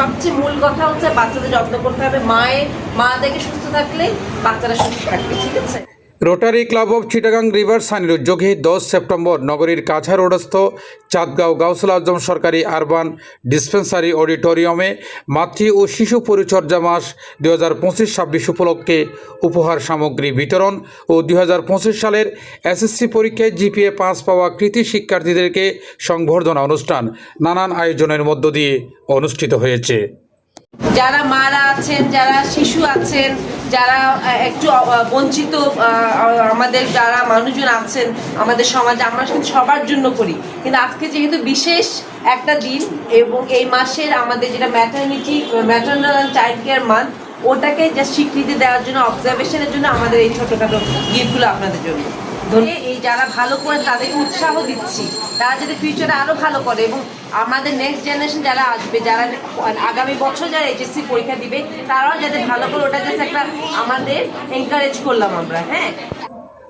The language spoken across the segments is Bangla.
সবচেয়ে মূল কথা হচ্ছে বাচ্চাদের যত্ন করতে হবে। মায়ের মা দেখে সুস্থ থাকলে বাচ্চারা সুস্থ থাকবে, ঠিক আছে? Rotary club of Chittagong river সাইনের উদ্যোগে দশ সেপ্টেম্বর নগরীর কাছা রোডস্থ চাঁদগাঁও গাউসুল আজম সরকারি আরবান ডিসপেন্সারি অডিটোরিয়ামে মাতৃ ও শিশু পরিচর্যা মাস দুই হাজার পঁচিশ ছাব্বিশ উপলক্ষে উপহার সামগ্রী বিতরণ ও দুই হাজার পঁচিশ সালের এসএসসি পরীক্ষায় জিপিএ পাস পাওয়া কৃতি শিক্ষার্থীদেরকে সংবর্ধনা অনুষ্ঠান নানান আয়োজনের মধ্য দিয়ে অনুষ্ঠিত হয়েছে। যারা মারা আছেন, যারা শিশু আছেন, যারা একটু বঞ্চিত আমাদের যারা মানুষজন আছেন আমাদের সমাজে, আমরা কিন্তু সবার জন্য করি। কিন্তু আজকে যেহেতু বিশেষ একটা দিন এবং এই মাসের আমাদের যেটা maternity maternal and child care month ওটাকে যা স্বীকৃতি দেওয়ার জন্য অবজারভেশনের জন্য আমাদের এই ছোটোখাটো গিফটগুলো আপনাদের জন্য। এই যারা ভালো করে তাদেরকে উৎসাহ দিচ্ছি, তারা যদি ফিউচারে আরও ভালো করে এবং আমাদের নেক্সট জেনারেশন যারা আসবে, যারা আগামী বছর যারা এইচএসসি পরীক্ষা দিবে, তারাও যাতে ভালো করে ওটা জাস্ট একটা আমাদের এনকারেজ করলাম আমরা হ্যাঁ?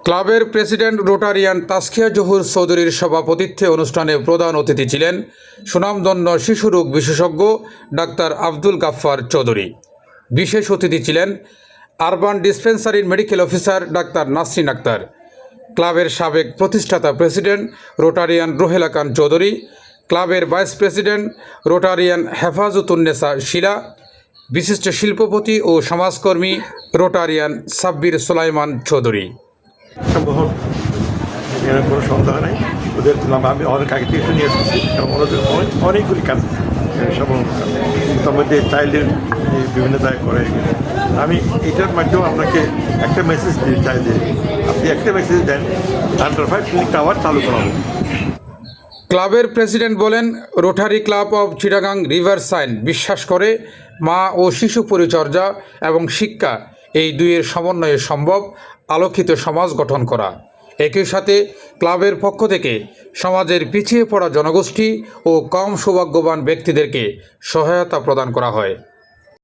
ক্লাবের প্রেসিডেন্ট রোটারিয়ান তাসকিয়া জহুর চৌধুরীর সভাপতিত্বে অনুষ্ঠানে প্রধান অতিথি ছিলেন সুনামধন্য শিশুরোগ বিশেষজ্ঞ ডাক্তার আব্দুল গাফফার চৌধুরী। বিশেষ অতিথি ছিলেন urban ডিসপেন্সারির medical officer doctor Nasrin Akhtar. ক্লাবের সাবেক প্রতিষ্ঠাতা প্রেসিডেন্ট রোটারিয়ান রোহেলা খান চৌধুরী, ক্লাবের vice president Rotarian Hefazatunnesa Shila, বিশিষ্ট শিল্পপতি ও সমাজকর্মী রোটারিয়ান সাব্বির সোলাইমান চৌধুরী। কোনো সন্দেহ নেই। ওদের তুলনায় আমি অনেক আগে থেকে শুনে এসেছি এবং ওদের অনেক- অনেকগুলি কাজ মধ্যে চাইল্ডের বিভিন্ন জায়গায় করে আমি এটার মাধ্যমে আপনাকে একটা মেসেজ দিই চাই একটা মেসেজ দেন চালু করা হবে। ক্লাবের প্রেসিডেন্ট বলেন, Rotary club of Chittagong river sign বিশ্বাস করে, মা ও শিশু পরিচর্যা এবং শিক্ষা এই দুইয়ের সমন্বয়ে সম্ভব, আলোকিত সমাজ গঠন করা। একই সাথে ক্লাবের পক্ষ থেকে সমাজের পিছিয়ে পড়া জনগোষ্ঠী ও কম সৌভাগ্যবান ব্যক্তিদেরকে সহায়তা প্রদান করা হয়।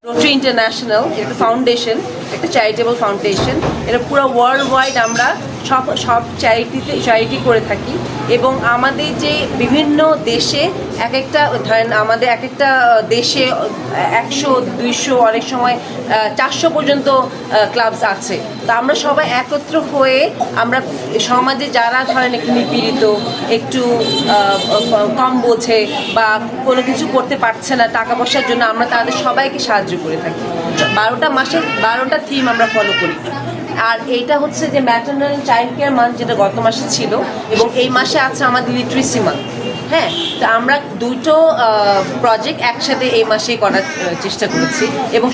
রোটারি ইন্টারন্যাশনাল একটা ফাউন্ডেশন একটা চ্যারিটেবল ফাউন্ডেশন এটা পুরো ওয়ার্ল্ড ওয়াইড আমরা সব সব চ্যারিটিতে চ্যারিটি করে থাকি এবং আমাদের যে বিভিন্ন দেশে এক একটা ধরেন আমাদের এক একটা দেশে একশো, দুইশো, অনেক সময় চারশো পর্যন্ত ক্লাবস আছে। তো আমরা সবাই একত্র হয়ে আমরা সমাজে যারা ধরেন একটু নিপীড়িত, একটু কম বোঝে বা কোনো কিছু করতে পারছে না টাকা পয়সার জন্য আমরা তাদের সবাইকে সাহায্য করে থাকি। বারোটা মাসে বারোটা থিম আমরা ফলো করি। আর এইটা হচ্ছে যে ম্যাটার্নাল চাইল্ড কেয়ার মান্থ যেটা গত মাসে ছিল, এবং এই মাসে আছে আমাদের লিটারেসি মান্থ হ্যাঁ তো আমরা দুটো প্রজেক্ট একসাথে এই মাসেই করার চেষ্টা করেছি, এবং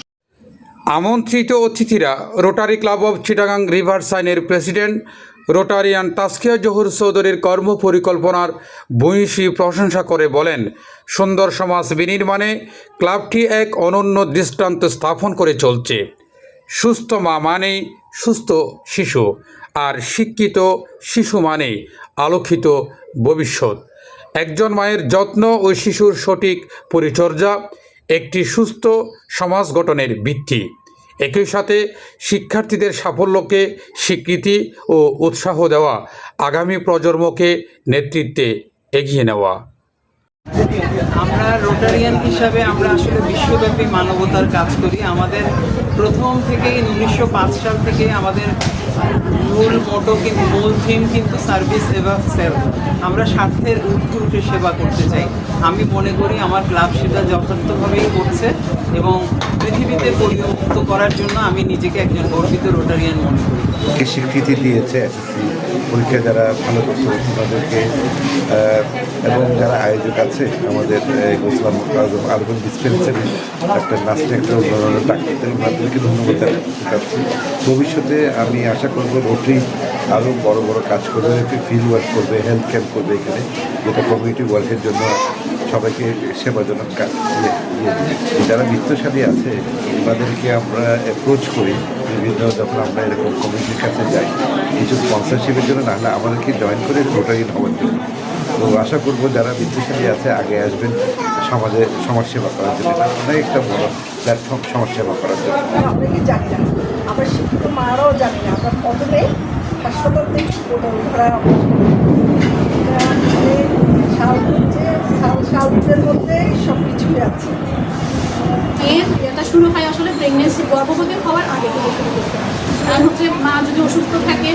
আমন্ত্রিত অতিথিরা Rotary club of Chittagong river সাইনের প্রেসিডেন্ট রোটারিয়ান তাস্কিয়া জহুর চৌধুরীর কর্ম পরিকল্পনার ভূয়সী প্রশংসা করে বলেন, সুন্দর সমাজ বিনির্মাণে ক্লাবটি এক অনন্য দৃষ্টান্ত স্থাপন করে চলছে। সুস্থ মা মানেই সুস্থ শিশু আর শিক্ষিত শিশু মানেই আলোকিত ভবিষ্যৎ। একজন মায়ের যত্ন ও শিশুর সঠিক পরিচর্যা, একটি সুস্থ সমাজ গঠনের ভিত্তি, একই সাথে শিক্ষার্থীদের সাফল্যকে স্বীকৃতি ও উৎসাহ দেওয়া, আগামী প্রজন্মকে নেতৃত্বে এগিয়ে নেওয়া। আমরা রোটারিয়ান হিসাবে আমরা আসলে বিশ্বব্যাপী মানবতার কাজ করি। আমাদের প্রথম থেকেই উনিশশো পাঁচ সাল থেকে আমাদের মূল মোটো কিন্তু মূল থিম কিন্তু সার্ভিস এবং সেলফ আমরা স্বার্থের উঠে উঠে সেবা করতে চাই। আমি মনে করি আমার ক্লাব সেটা যথার্থভাবেই করছে এবং পৃথিবীতে পরিণত করার জন্য আমি নিজেকে একজন গর্বিত রোটারিয়ান মনে করি। স্বীকৃতি দিয়েছে? এসএসসি পরীক্ষা যারা ভালো করছে তাদেরকে এবং যারা আয়োজক আছে, আমাদের গোসলাম আরবন ডিসপেন্সারি ডাক্তার নাসরিন একটা ডাক্তারদের তাদেরকে ধন্যবাদ জানাচ্ছি ভবিষ্যতে আমি আশা করব রোটারি আরও বড় বড় কাজ করবে ফিল্ড ওয়ার্ক করবে হেলথ ক্যাম্প করবে এখানে, যেটা কমিউনিটি ওয়ার্কের জন্য সবাইকে সেবাজনক কাজ যারা বিত্তশালী আছে, তাদেরকে আমরা অ্যাপ্রোচ করি। বিভিন্ন যখন আমরা এরকম কমিটির কাছে যাই কিছু স্পন্সরশিপের জন্য না হলে আমাদেরকে জয়েন করে রোটারি হওয়ার জন্য তো আশা করব যারা বিত্তশালী আছে আগে আসবেন সমাজে সমাজসেবা করার জন্য অনেক একটা বড় প্ল্যাটফর্ম সমাজসেবা করার জন্য অনেকে জানি না আমরা শিক্ষিত জানি না আমরা প্রথমে হাসপাতাল থেকে ধরা সব কিছুই আছে এর এটা শুরু হয় আসলে প্রেগনেন্সি গর্ভবতী হওয়ার আগে থেকে শুরু করতে কারণ হচ্ছে মা যদি অসুস্থ থাকে,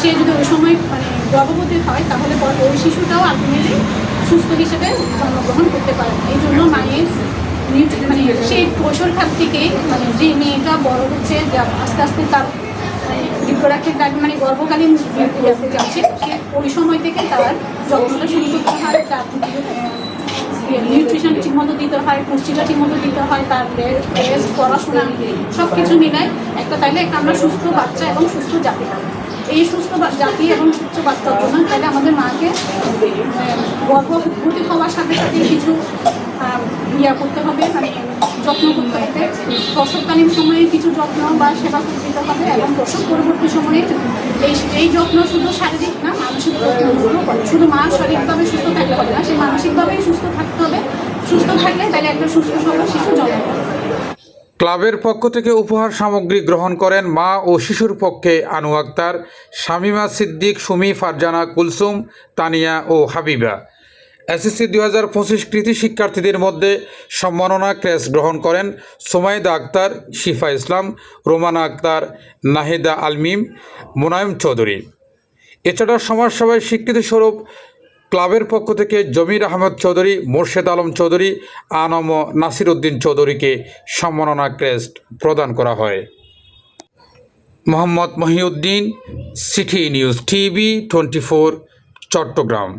সে যদি ওই সময় মানে গর্ভবতী হয়, তাহলে ওই শিশুটাও আলটিমেটলি সুস্থ হিসেবে জন্মগ্রহণ করতে পারে। এই জন্য মায়ের মানে সেই খাত থেকেই মানে যে মেয়েটা বড় হচ্ছে, যা আস্তে আস্তে তার রিপ্রোডাক্টিভ টাইম মানে গর্ভকালীন যাচ্ছে, সে ওই সময় থেকে তার যত্নটা শুরু করতে হয়, তার নিউট্রিশন ঠিকমতো দিতে হয়, পুষ্টিটা ঠিকমতো দিতে হয়, তার রেস্ট পড়াশোনা সব কিছু মিলায় একটা তাইলে একটা আমরা সুস্থ বাচ্চা এবং সুস্থ জাতি এই সুস্থ জাতি এবং সুস্থ বাচ্চার জন্য তাহলে আমাদের মাকে গর্ভবতী হওয়ার সাথে সাথে কিছু ইয়া করতে হবে মানে যত্ন করতে হবে। প্রসবকালীন সময়ে কিছু যত্ন বা সেবা দিতে হবে এবং প্রসব পরবর্তী সময়ে এই এই যত্ন শুধু শারীরিক না, মানসিক শুধু মা শারীরিকভাবে সুস্থ থাকলে হবে না সে মানসিকভাবেই সুস্থ থাকতে হবে সুস্থ থাকলে তাহলে একটা সুস্থ সবল শিশু জন্ম ক্লাবের পক্ষ থেকে উপহার সামগ্রী গ্রহণ করেন মা ও শিশুর পক্ষে আনু আক্তার, শামিমা সিদ্দিক, সুমি, ফারজানা, কুলসুম, তানিয়া ও হাবিবা। এসএসসি দুই হাজার পঁচিশ কৃতি শিক্ষার্থীদের মধ্যে সম্মাননা ক্রেস গ্রহণ করেন সোমাইদা আক্তার, শিফা ইসলাম, রোমানা আক্তার, নাহিদা আলমিম, মোনায়েম চৌধুরী। এছাড়া সমাজসেবায় স্বীকৃতিস্বরূপ ক্লাবের পক্ষ থেকে জমির আহমেদ চৌধুরী, মোর্শেদ আলম চৌধুরী, আনম নাসির উদ্দিন চৌধুরীকে সম্মাননা ক্রেস্ট প্রদান করা হয়। Mohammad Mohiuddin, city news TV, twenty Chattogram.